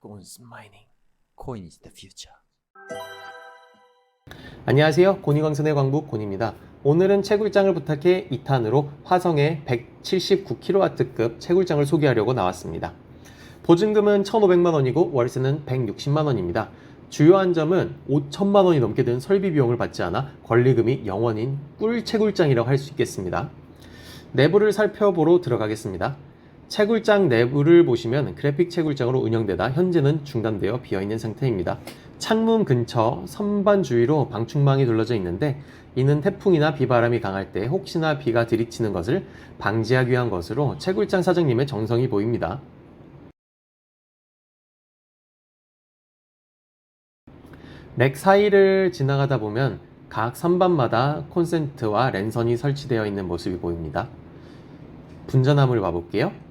Goons mining. Coin is the future. 안녕하세요. 고니광선의 광부 곤입니다. 오늘은 채굴장을 부탁해 2탄으로 화성의 179kW급 채굴장을 소개하려고 나왔습니다. 보증금은 1,500만 원이고 월세는 160만 원입니다. 주요한 점은 5천만 원이 넘게 든 설비 비용을 받지 않아 권리금이 영원인 꿀 채굴장이라고 할 수 있겠습니다. 내부를 살펴보러 들어가겠습니다. 채굴장 내부를 보시면 그래픽 채굴장으로 운영되다 현재는 중단되어 비어있는 상태입니다. 창문 근처 선반 주위로 방충망이 둘러져 있는데 이는 태풍이나 비바람이 강할 때 혹시나 비가 들이치는 것을 방지하기 위한 것으로 채굴장 사장님의 정성이 보입니다. 맥 사이를 지나가다 보면 각 선반마다 콘센트와 랜선이 설치되어 있는 모습이 보입니다. 분전함을 봐볼게요.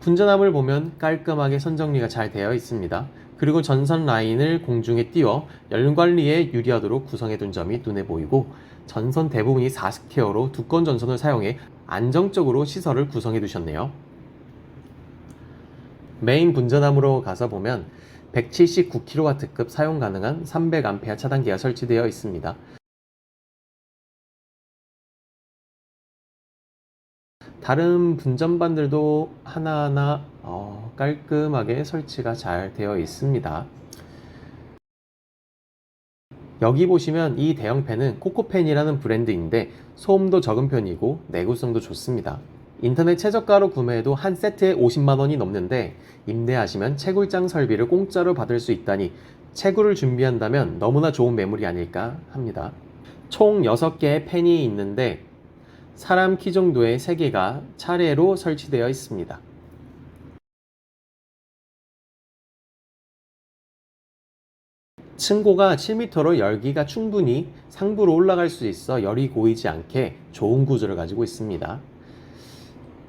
분전함을 보면 깔끔하게 선정리가 잘 되어 있습니다. 그리고 전선 라인을 공중에 띄워 열 관리에 유리하도록 구성해 둔 점이 눈에 보이고 전선 대부분이 4스퀘어로 두꺼운 전선을 사용해 안정적으로 시설을 구성해 두셨네요. 메인 분전함으로 가서 보면 179kW급 사용 가능한 300A 차단기가 설치되어 있습니다. 다른 분전반들도 하나하나 어, 깔끔하게 설치가 잘 되어 있습니다. 여기 보시면 이 대형팬은 코코팬이라는 브랜드인데 소음도 적은 편이고 내구성도 좋습니다. 인터넷 최저가로 구매해도 한 세트에 50만 원이 넘는데 임대하시면 채굴장 설비를 공짜로 받을 수 있다니 채굴을 준비한다면 너무나 좋은 매물이 아닐까 합니다. 총 6개의 팬이 있는데 사람 키 정도의 3개가 차례로 설치되어 있습니다. 층고가 7m로 열기가 충분히 상부로 올라갈 수 있어 열이 고이지 않게 좋은 구조를 가지고 있습니다.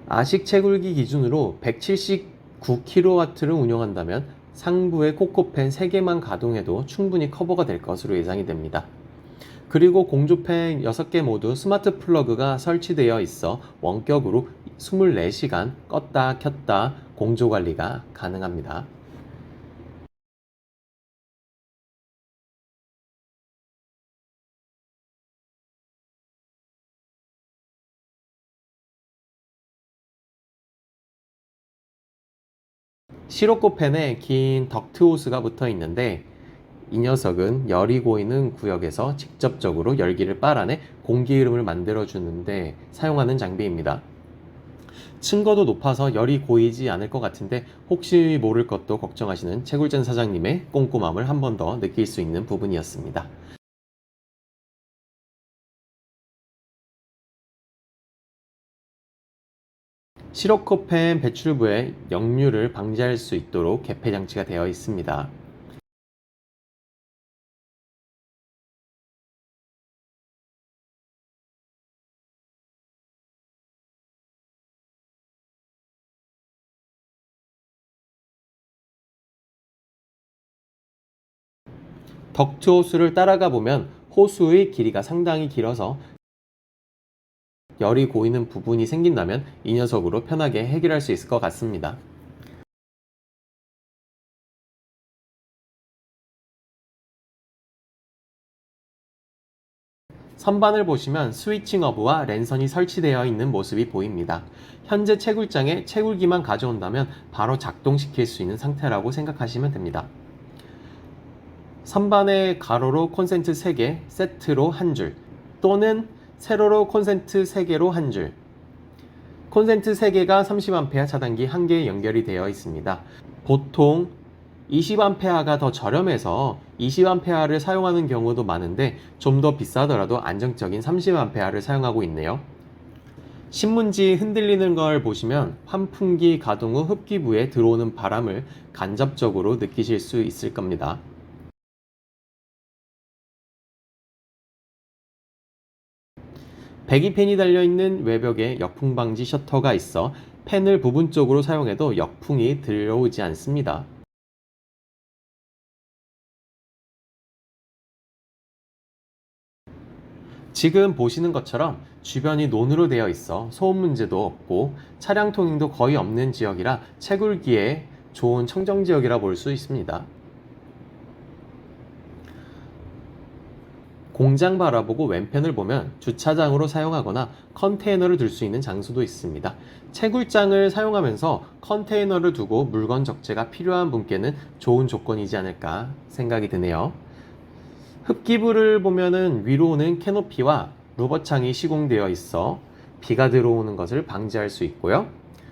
아식 채굴기 기준으로 179kW를 운영한다면 상부의 코코팬 3개만 가동해도 충분히 커버가 될 것으로 예상이 됩니다. 그리고 공조팬 6개 모두 스마트 플러그가 설치되어 있어 원격으로 24시간 껐다 켰다 공조 관리가 가능합니다. 시로코 팬에 긴 덕트 호스가 붙어 있는데 이 녀석은 열이 고이는 구역에서 직접적으로 열기를 빨아내 공기 흐름을 만들어 주는데 사용하는 장비입니다. 층거도 높아서 열이 고이지 않을 것 같은데 혹시 모를 것도 걱정하시는 채굴전 사장님의 꼼꼼함을 한 번 더 느낄 수 있는 부분이었습니다. 시로코펜 배출부에 역류를 방지할 수 있도록 개폐 장치가 되어 있습니다. 덕트 호수를 따라가 보면 호수의 길이가 상당히 길어서 열이 고이는 부분이 생긴다면 이 녀석으로 편하게 해결할 수 있을 것 같습니다. 선반을 보시면 스위칭 허브와 랜선이 설치되어 있는 모습이 보입니다. 현재 채굴장에 채굴기만 가져온다면 바로 작동시킬 수 있는 상태라고 생각하시면 됩니다. 선반에 가로로 콘센트 3개, 세트로 한 줄, 또는 세로로 콘센트 3개로 한 줄. 콘센트 3개가 30A 차단기 1개에 연결이 되어 있습니다. 보통 20A가 더 저렴해서 20A를 사용하는 경우도 많은데 좀 더 비싸더라도 안정적인 30A를 사용하고 있네요. 신문지 흔들리는 걸 보시면 환풍기 가동 후 흡기부에 들어오는 바람을 간접적으로 느끼실 수 있을 겁니다. 배기팬이 달려있는 외벽에 역풍 방지 셔터가 있어 팬을 부분적으로 사용해도 역풍이 들어오지 않습니다. 지금 보시는 것처럼 주변이 논으로 되어 있어 소음 문제도 없고 차량 통행도 거의 없는 지역이라 채굴기에 좋은 청정 지역이라 볼 수 있습니다. 공장 바라보고 왼편을 보면 주차장으로 사용하거나 컨테이너를 둘수 있는 장소도 있습니다. 채굴장을 사용하면서 컨테이너를 두고 물건 적재가 필요한 분께는 좋은 조건이지 않을까 생각이 드네요. 흡기부를 보면은 위로는 캐노피와 로버창이 시공되어 있어 비가 들어오는 것을 방지할 수 있고요.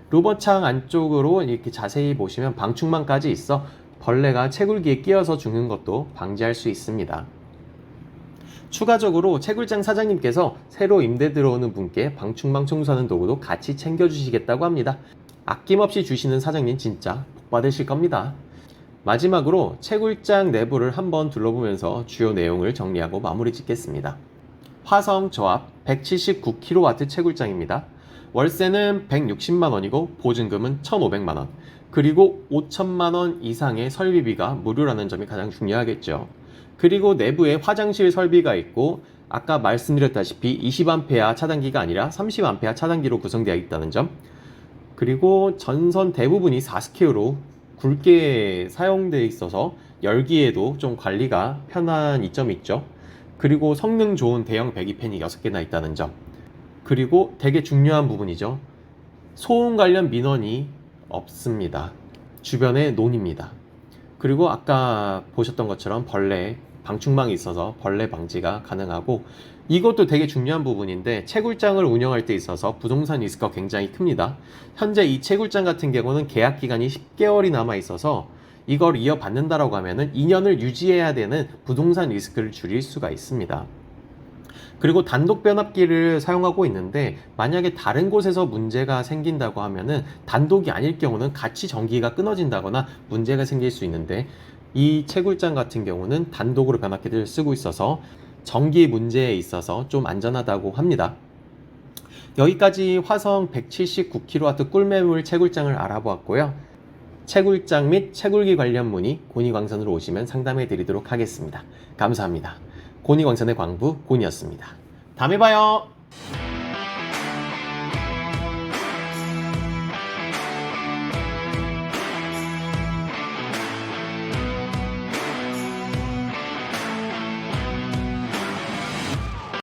로버창 안쪽으로 이렇게 자세히 보시면 방충망까지 있어 벌레가 채굴기에 끼어서 죽는 것도 방지할 수 있습니다. 추가적으로 채굴장 사장님께서 새로 임대 들어오는 분께 방충망 청소하는 도구도 같이 챙겨주시겠다고 합니다. 아낌없이 주시는 사장님 진짜 복 받으실 겁니다. 마지막으로 채굴장 내부를 한번 둘러보면서 주요 내용을 정리하고 마무리 짓겠습니다. 화성 저압 179kW 채굴장입니다. 월세는 160만 원이고 보증금은 1,500만 원. 그리고 5천만 원 이상의 설비비가 무료라는 점이 가장 중요하겠죠. 그리고 내부에 화장실 설비가 있고 아까 말씀드렸다시피 20A 차단기가 아니라 30A 차단기로 구성되어 있다는 점. 그리고 전선 대부분이 4스케어로 굵게 사용되어 있어서 열기에도 좀 관리가 편한 이점이 있죠. 그리고 성능 좋은 대형 배기팬이 6개나 있다는 점. 그리고 되게 중요한 부분이죠. 소음 관련 민원이 없습니다. 주변에 논입니다. 그리고 아까 보셨던 것처럼 벌레 방충망이 있어서 벌레 방지가 가능하고 이것도 되게 중요한 부분인데 채굴장을 운영할 때 있어서 부동산 리스크가 굉장히 큽니다. 현재 이 채굴장 같은 경우는 계약 기간이 10개월이 남아 있어서 이걸 이어받는다라고 하면은 2년을 유지해야 되는 부동산 리스크를 줄일 수가 있습니다. 그리고 단독 변압기를 사용하고 있는데 만약에 다른 곳에서 문제가 생긴다고 하면은 단독이 아닐 경우는 같이 전기가 끊어진다거나 문제가 생길 수 있는데 이 채굴장 같은 경우는 단독으로 변압기를 쓰고 있어서 전기 문제에 있어서 좀 안전하다고 합니다. 여기까지 화성 179kW 꿀매물 채굴장을 알아보았고요. 채굴장 및 채굴기 관련 문의 고니광선으로 오시면 상담해 드리도록 하겠습니다. 감사합니다. 고니광선의 광부 고니였습니다. 다음에 봐요.